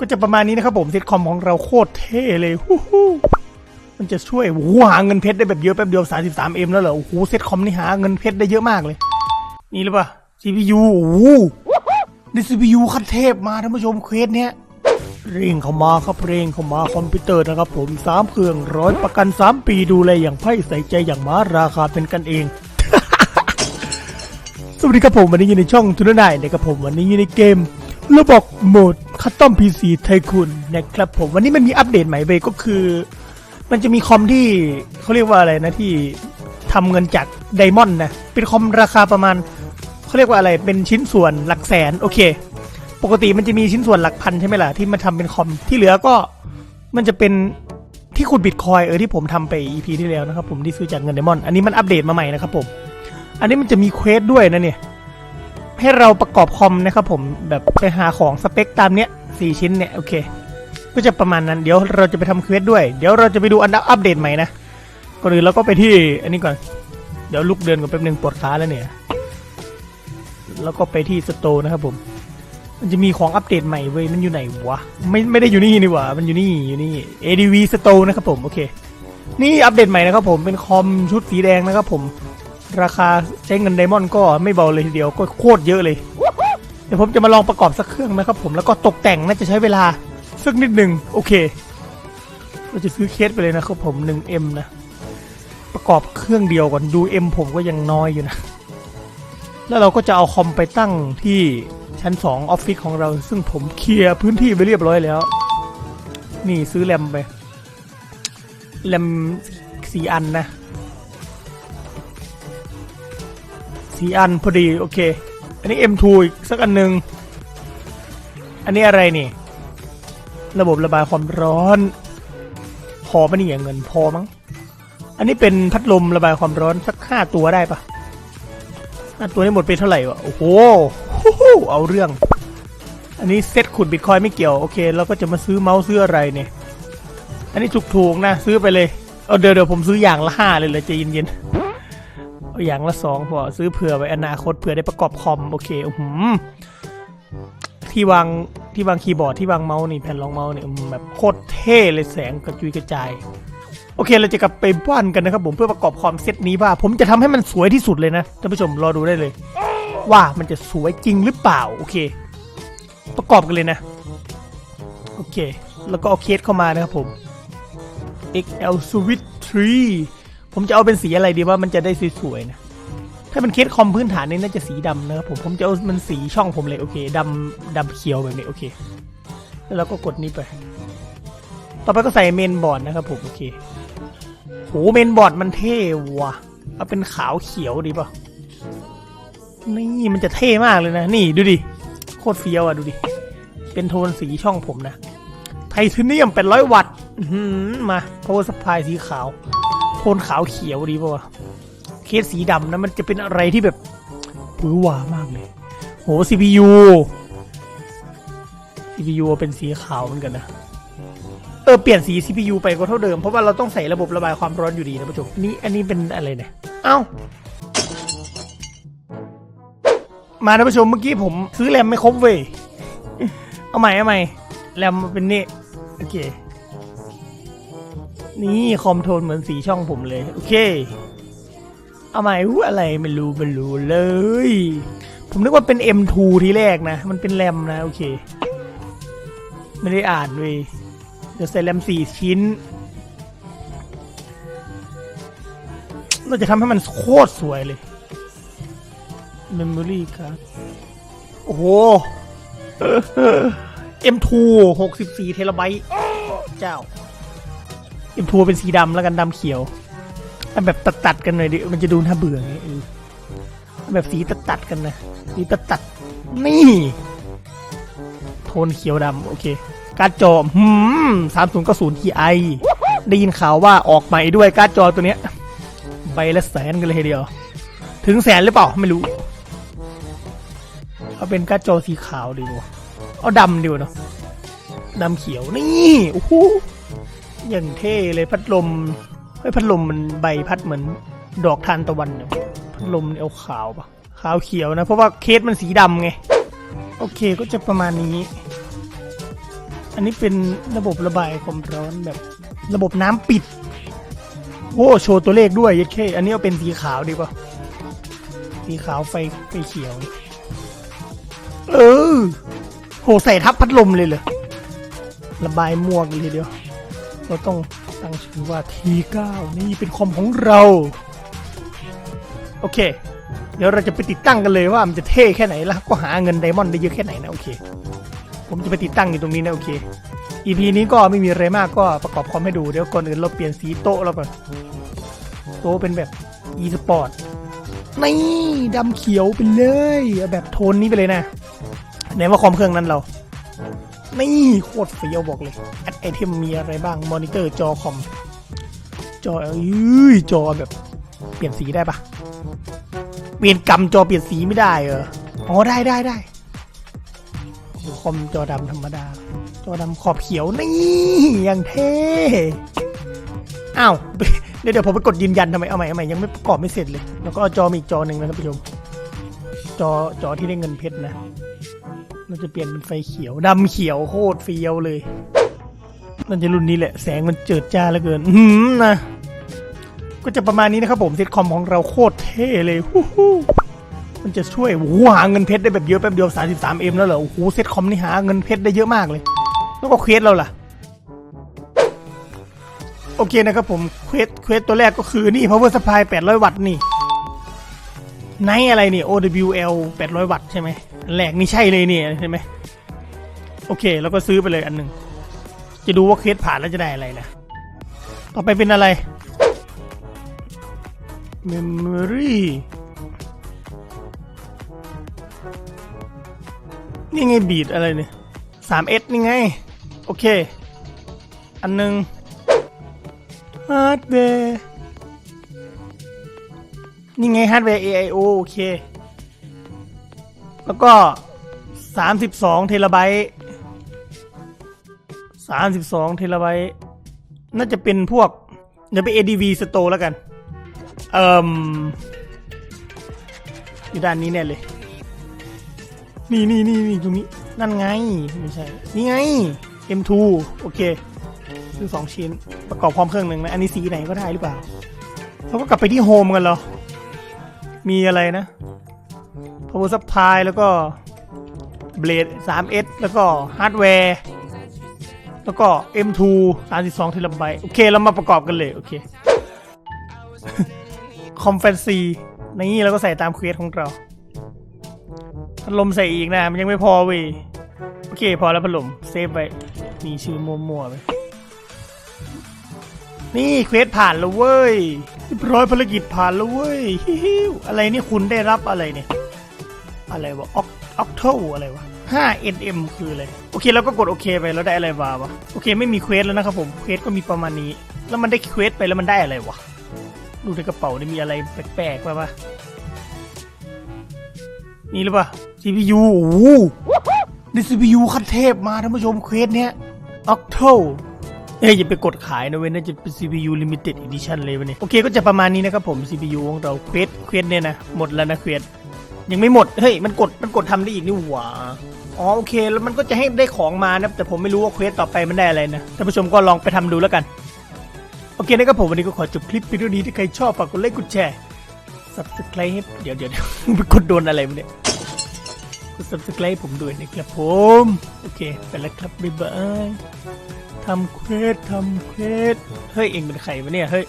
ก็จะประมาณนี้นะครับผมเซตคอมของเราโคตรเท่เลยฮู้ฮู้มันจะช่วยหาเงินเพชรได้แบบเยอะแป๊บเดียว 33M แล้วเหรอโอ้โหเซตคอมนี่หาเงินเพชรได้เยอะมากเลย นี่หรือเปล่า CPU โอ้โหได้ CPU ขั้นเทพมาท่านผู้ชมเควสเนี้ยเร่งเข้ามาครับเร่งเข้ามาคอมพิวเตอร์นะครับผมสามเครื่องร้อยประกัน 3 ปีดูแลอย่างไพ่ใส่ใจอย่างม้าราคาเป็นกันเอง สวัสดีครับผมวันนี้อยู่ในช่องทุนนายนะครับผมวันนี้อยู่ในเกม ระบบโหมดคัตตอมพีซีไทคุณนะครับผมวันนี้มันมีอัปเดตใหม่ไปก็คือ มันจะมีคอมที่เขาเรียกว่าอะไรนะที่ทำเงินจากไดมอนด์นะ เป็นคอมราคาประมาณเขาเรียกว่าอะไรเป็นชิ้นส่วนหลักแสน โอเค ปกติมันจะมีชิ้นส่วนหลักพันใช่ไหมล่ะ ที่มาทำเป็นคอมที่เหลือก็มันจะเป็นที่ขุดบิตคอยเออที่ผมทำไป EP ที่แล้วนะครับผมที่ซื้อจากเงินไดมอนด์อันนี้มันอัปเดตมาใหม่นะครับผมอันนี้มันจะมีเควสด้วยนะเนี่ย ให้เราประกอบคอมนะครับผมแบบไปหาของสเปคตามเนี้ยสี่ชิ้นเนี่ยโอเค ก็จะประมาณนั้นเดี๋ยวเราจะไปทำเควสด้วย เดี๋ยวเราจะไปดูอันดับอัปเดตใหม่นะก่อนอื่นเราก็ไปที่อันนี้ก่อน เดี๋ยวลุกเดินก่อนแป๊บนึงปวดขาแล้วเนี่ย แล้วก็ไปที่สโตนะครับผม มันจะมีของอัปเดตใหม่เว้ยมันอยู่ไหนวะไม่ไม่ได้อยู่นี่นี่หว่ามันอยู่นี่อยู่นี่ ADV Store นะครับผมโอเค นี่อัปเดตใหม่นะครับผมเป็นคอมชุดสีแดงนะครับผม ราคาใช้เงินไดมอนด์ก็ไม่เบาเลยทีเดียวก็โคตรเยอะเลย เดี๋ยวผมจะมาลองประกอบสักเครื่องนะครับผมแล้วก็ตกแต่งน่าจะใช้เวลาสักนิดหนึ่งโอเค เราจะซื้อเคสไปเลยนะครับผม 1M นะ ประกอบเครื่องเดียวก่อนดู M ผมก็ยังน้อยอยู่นะ แล้วเราก็จะเอาคอมไปตั้งที่ชั้น 2 ออฟฟิศของเรา ซึ่งผมเคลียร์พื้นที่ไปเรียบร้อยแล้ว นี่ซื้อแรมไปแรมสี่อันนะ สีอันพอดีโอเค อันนี้ M2 อีกสักอันหนึ่งอันนี้อะไรนี่ ระบบระบายความร้อน พอปะนี่อย่างเงินพอมั้ง อันนี้เป็นพัดลมระบายความร้อนสักห้าตัวได้ปะห้าตัวนี้หมดไปเท่าไหร่วะโอ้โหเอาเรื่อง อันนี้เซ็ตขุดบิตคอยไม่เกี่ยวโอเคเราก็จะมาซื้อเมาส์ซื้ออะไรเนี่ยอันนี้ถูกๆนะซื้อไปเลย เอาเดี๋ยวเดี๋ยวผมซื้ออย่างละห้าเลยเลยใจเย็นๆ ออย่างละสองพอซื้อเผื่อไว้อนาคตเผื่อได้ประกอบคอมโอเคอื้อหือที่วางที่วางคีย์บอร์ดที่วางเมาส์นี่แผ่นรองเมาส์นี่แบบโคตรเท่เลยแสงกระจุยกระจาย โอเคเราจะกลับไปบ้านกันนะครับผมเพื่อประกอบคอมเซตนี้ว่า ผมจะทำให้มันสวยที่สุดเลยนะท่านผู้ชมรอดูได้เลย ว่ามันจะสวยจริงหรือเปล่าโอเค ประกอบกันเลยนะโอเค แล้วก็เอาเคสเข้ามานะครับผม XL Switch 3 ผมจะเอาเป็นสีอะไรดีว่ามันจะได้สวยๆนะ ถ้าเป็นเคสคอมพื้นฐานนี่น่าจะสีดำนะครับผม ผมจะเอามันสีช่องผมเลยโอเคดำดำเขียวแบบนี้โอเค แล้วเราก็กดนี้ไป ต่อไปก็ใส่เมนบอร์ดนะครับผมโอเคโหเมนบอร์ดมันเท่ว่ะ เอาเป็นขาวเขียวดีป่ะ นี่มันจะเท่มากเลยนะ นี่ดูดิ โคตรเฟี้ยวอะดูดิ เป็นโทนสีช่องผมนะ ไทเทเนียมเป็นร้อยวัตต์มา power supply สีขาว นขาวเขียวดีป่ะวะเคสสีดำนะมันจะเป็นอะไรที่แบบหวือหวามากเลย โห CPU CPU เป็นสีขาวเหมือนกันนะ เออ เปลี่ยนสี CPU ไปก็เท่าเดิม เพราะว่าเราต้องใส่ระบบระบายความร้อนอยู่ดีนะผู้ชมนี่อันนี้เป็นอะไรเนี่ย เอ้า มาท่านผู้ชมเมื่อกี้ผมซื้อแรมไม่ครบเว้ย เอาใหม่เอาใหม่แรมมาเป็นนี่ โอเค นี่คอมโทนเหมือนสีช่องผมเลย โอเค เอาใหม่อู้อะไรไม่รู้ไม่รู้เลย ผมนึกว่าเป็น M2 ทีแรกนะ มันเป็นแรมนะ โอเค ไม่ได้อ่านเว้ยเดี๋ยวใส่แรมสี่ชิ้น เราจะทำให้มันโคตรสวยเลย Memory card โอ้โห M2 64 เทราไบต์ เจ้า M2 เป็นสีดำแล้วกันดำเขียวแบบตัดตัดๆกันหน่อยดิมันจะดูน่าเบื่อไงเออแบบสีตัดตัดๆกันนะสีตัดตัดๆนี่ โทนเขียวดำโอเค การจอหืมสามศูนย์ก้าศูนย์ทีไอได้ยินข่าวว่าออกใหม่ด้วยการจอตัวเนี้ยใบละแสนกันเลยทีเดียว ถึงแสนหรือเปล่าไม่รู้ เอาเป็นการจอสีขาวดีกว่าเอาดำดีกว่าเนาะดำเขียวนี่โอ้โห อย่างเท่เลยพัดลมเฮ้ยพัดลมมันใบพัดเหมือนดอกทานตะวันเนี่ยพัดลมเนี่ยเอาขาวปะขาวเขียวนะ เพราะว่าเคสมันสีดำไง โอเคก็จะประมาณนี้ อันนี้เป็นระบบระบายความร้อนแบบ ระบบน้ำปิดโอ้โชว์ตัวเลขด้วยยัดเคอันนี้เอาเป็นสีขาวดีกว่าสีขาวไฟไฟเขียว เออโหใส่ทับพัดลมเลยเลยระบายมวกเลยเดียว เราต้องตั้งชื่อว่า T9 นี่เป็นคอมของเรา โอเค เดี๋ยวเราจะไปติดตั้งกันเลยว่ามันจะเท่แค่ไหนแล้วก็หาเงินไดมอนด์ได้เยอะแค่ไหนนะโอเค ผมจะไปติดตั้งอยู่ตรงนี้นะโอเค EP นี้ก็ไม่มีอะไรมากก็ประกอบคอมให้ดูเดี๋ยวก่อนอื่นเราเปลี่ยนสีโต๊ะแล้วก่อนโต๊ะเป็นแบบ e sport นี่ดำเขียวไปเลยแบบโทนนี้ไปเลยนะไหนว่าคอมเครื่องนั้นเรา นี่โคตรเฟี้ยวบอกเลยแอดไอเทมมีอะไรบ้างมอนิเตอร์จอคอม จอเอ้ยจอแบบ เปลี่ยนสีได้ปะเปลี่ยนกำจอเปลี่ยนสีไม่ได้เหรออ๋อได้ได้ได้คอมจอดำธรรมดา จอดำขอบเขียวนี่อย่างเท่อ้าวเดี๋ยวเดี๋ยวผมไปกดยืนยันทำไมเอาใหม่เอาใหม่ยังไม่ประกอบไม่เสร็จเลย แล้วก็จอมาอีกจอหนึ่งนะท่านผู้ชมจอจอที่ได้เงินเพชรนะ เราจะเปลี่ยนเป็นไฟเขียวดำเขียวโคตรเฟี้ยวเลยนั่นจะรุ่นนี้แหละ แสงมันเจิดจ้าเหลือเกินหือนะ ก็จะประมาณนี้นะครับผมเซตคอมของเราโคตรเท่เลยฮู้ฮู้มันจะช่วยหหาเงินเพชรได้แบบเยอะแป๊บเดียว 33M แล้วเหรอโอ้โหเซตคอมนี่หาเงินเพชรได้เยอะมากเลย แล้วก็เควสเราล่ะ โอเคนะครับผมเควสเควสตัวแรกก็คือนี่ power supply 800 วัตต์นี่ไนอะไรนี่ OWL 800 วัตต์ใช่ไหม อันแรกนี่ใช่เลยเนี่ยใช่ไหมโอเค แล้วก็ซื้อไปเลยอันหนึ่งจะดูว่าเคสผ่านแล้วจะได้อะไรนะ ต่อไปเป็นอะไร memory นี่ไงบีดอะไรเนี่ย 3S นี่ไง โอเค อันหนึ่งฮาร์ดแวร์นี่ไงฮาร์ดแวร์ AIO โอเค แล้วก็ 32 เทราไบต์32 เทราไบต์น่าจะเป็นพวก เดี๋ยวไป ADV Store แล้วกัน เอ่มอยู่ด้านนี้แน่เลย นี่นี่นี่นี่ตรงนี้ นั่นไง ไม่ใช่ นี่ไง M2 โอเค ซื้อสองชิ้น ประกอบพร้อมเครื่องหนึ่งนะ อันนี้สีไหนก็ได้หรือเปล่าเราก็กลับไปที่โฮมกันเหรอ มีอะไรนะ power supply แล้วก็ blade 3S แล้วก็ฮาร์ดแวร์แล้วก็ M2 32เทราไบต์โอเค เรามาประกอบกันเลย โอเค คอมแฟนซีนี่เราก็ใส่ตามเควสของเราพัดลมใส่อีกนะ มันยังไม่พอเว้ยโอเค พอแล้วพัดลมเซฟไว้มีชื่อมั่วๆไปนี่เควสผ่านแล้วเว้ยร้อยภารกิจผ่านแล้วเว้ยฮิวอะไรนี่คุณได้รับอะไรเนี่ย อะไรวะออกออกโทอะไรวะ 5NM คืออะไร โอเคแล้วก็กดโอเคไปแล้วได้อะไรมาวะ โอเคไม่มีเควสแล้วนะครับผมเควสก็มีประมาณนี้ แล้วมันได้เควสไปแล้วมันได้อะไรวะ ดูในกระเป๋านี่มีอะไรแปลกๆป่ะปะนี่หรือปล่า CPU โอ้โหได้ CPU ขั้นเทพมาท่านผู้ชมเควสเนี้ย Octo เอ้ยอย่าไปกดขายนะเว้ยน่าจะเป็น CPU Limited Edition เลยวะเนี่ยโอเคก็จะประมาณนี้นะครับผม CPU ของเราเควสเควสเนี่ยนะ หมดแล้วนะเควส ยังไม่หมด เฮ้ย มันกด มันกดทำได้อีกนี่หว่า อ๋อ โอเค แล้วมันก็จะให้ได้ของมานะ แต่ผมไม่รู้ว่าเควสต่อไปมันได้อะไรนะ ท่านผู้ชมก็ลองไปทำดูแล้วกัน โอเคนะครับผมวันนี้ก็ขอจบคลิปไปด้วยนี้ถ้าใครชอบฝากกดไลค์ กดแชร์ subscribe ให้เดี๋ยวเดี๋ยวเดี๋ยวไปกดโดนอะไรมาเนี่ยกด subscribe ผมด้วยนะครับผม โอเค ไปแล้วครับ บ๊ายบายทำเควสทำเควส เฮ้ย เองเป็นใครวะเนี่ย เฮ้ย